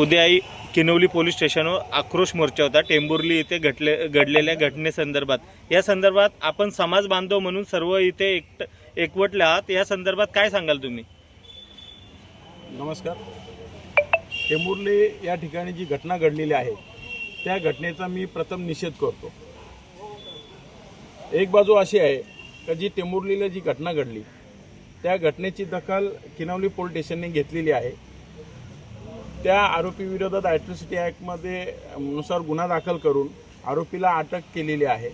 उद्या आई किनवली पोलीस स्टेशनवर आक्रोश मोर्चा होता. टेंबुर्ली इथे घटले घडलेल्या घटनेसंदर्भात या संदर्भात आपण समाज बांधव म्हणून सर्व इथे एकट एकवटले आहात. या संदर्भात काय सांगाल तुम्ही? नमस्कार. टेंबुर्ली या ठिकाणी जी घटना घडलेली आहे त्या घटनेचा मी प्रथम निषेध करतो. एक बाजू अशी आहे का जी टेंबुर्लीला जी घटना घडली त्या घटनेची दखल किनवली पोलीस स्टेशनने घेतलेली आहे. त्या आरोपी विरोधात ॲट्रॉसिटी ॲक्टमध्ये नुसार गुन्हा दाखल करून आरोपीला अटक केलेली आहे.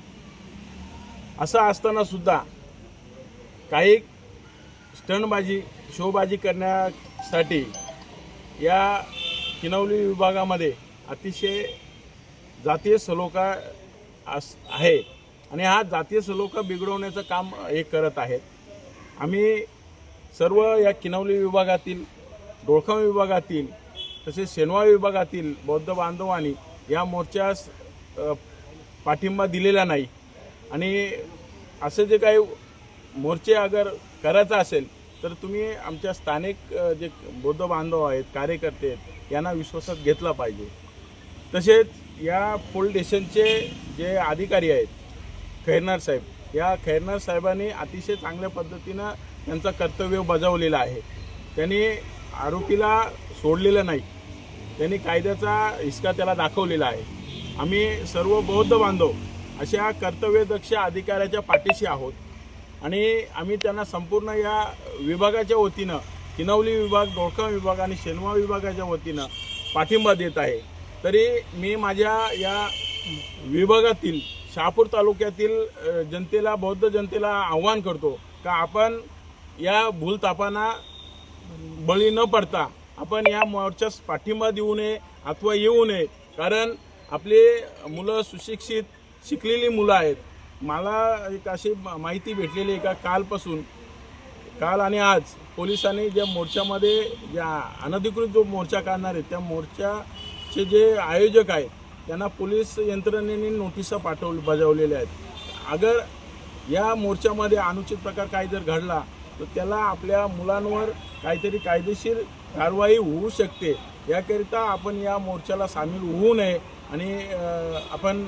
असं असताना सुद्धा काही स्टंटबाजी शोबाजी करण्यासाठी या किनवली विभागामध्ये अतिशय जातीय सलोखा अस आहे आणि हा जातीय सलोखा बिघडवण्याचं काम हे करत आहेत. आम्ही सर्व या किनवली विभागातील डोळखाम विभागातील तसेच शेनवा विभागातील बौद्ध बांधवांनी या मोर्चास पाठिंबा दिलेला नाही. आणि असे जे काही मोर्चे अगर करायचा असेल तर तुम्ही आमच्या स्थानिक जे बौद्ध बांधव आहेत कार्यकर्ते आहेत यांना विश्वासात घेतला पाहिजे. तसेच या पोलीस स्टेशनचे जे अधिकारी आहेत खैरनार साहेब या खैरनार साहेबांनी अतिशय चांगल्या पद्धतीनं त्यांचं कर्तव्य बजावलेलं आहे. त्यांनी आरोपीला सोडलेलं नाही. त्यांनी कायद्याचा हिसका त्याला दाखवलेला आहे. आम्ही सर्व बौद्ध बांधव अशा कर्तव्यदक्ष अधिकाऱ्याच्या पाठीशी आहोत. आणि आम्ही त्यांना संपूर्ण या विभागाच्या वतीनं किनवली विभाग डोळखाम विभाग आणि शेनवा विभागाच्या वतीनं पाठिंबा देत आहे. तरी मी माझ्या या विभागातील शहापूर तालुक्यातील जनतेला बौद्ध जनतेला आव्हान करतो का आपण या भूलतापांना बळी न पडता आपण या मोर्चास पाठिंबा देऊ नये अथवा येऊ नये. कारण आपले मुलं सुशिक्षित शिकलेली मुलं आहेत. मला एक अशी माहिती भेटलेली आहे का कालपासून काल आणि आज पोलिसांनी ज्या मोर्चामध्ये ज्या अनधिकृत जो मोर्चा काढणार आहे त्या मोर्चाचे जे आयोजक आहेत त्यांना पोलीस यंत्रणेने नोटिसा पाठव बजावलेल्या आहेत. अगर या मोर्चामध्ये अनुचित प्रकार काय जर घडला तर त्याला आपल्या मुलांवर काहीतरी कायदेशीर कारवाई होऊ शकते. याकरिता आपण या मोर्चाला सामील होऊ नये आणि आपण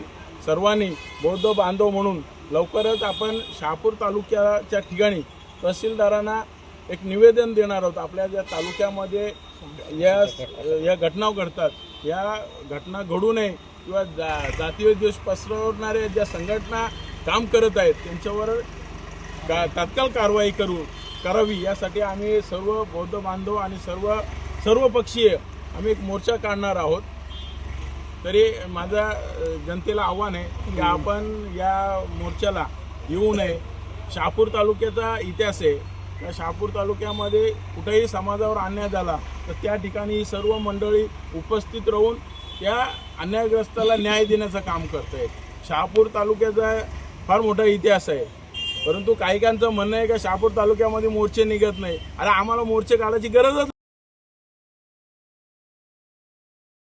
सर्वांनी बौद्ध बांधव म्हणून लवकरच आपण शहापूर तालुक्याच्या ठिकाणी तहसीलदारांना एक निवेदन देणार आहोत. आपल्या ज्या तालुक्यामध्ये या या घटना घडतात या घटना घडू नये किंवा जा जातीय द्वेष पसरवणाऱ्या ज्या संघटना काम करत आहेत त्यांच्यावर का तात्काळ कारवाई करू करावी यासाठी आम्ही सर्व बौद्ध बांधव आणि सर्व सर्व पक्षीय आम्ही एक मोर्चा काढणार आहोत. तरी माझा जनतेला आव्हान आहे की आपण या मोर्चाला येऊ नये. शहापूर तालुक्याचा इतिहास आहे. त्या शहापूर तालुक्यामध्ये कुठेही समाजावर अन्याय झाला तर त्या ठिकाणी ही सर्व मंडळी उपस्थित राहून त्या अन्यायग्रस्ताला न्याय देण्याचं काम करत आहेत शहापूर तालुक्याचा फार मोठा इतिहास आहे. परंतु काहीकांचं म्हणणं आहे का शहापूर तालुक्यामध्ये मोर्चे निघत नाही. अरे आम्हाला मोर्चे काढायची गरजच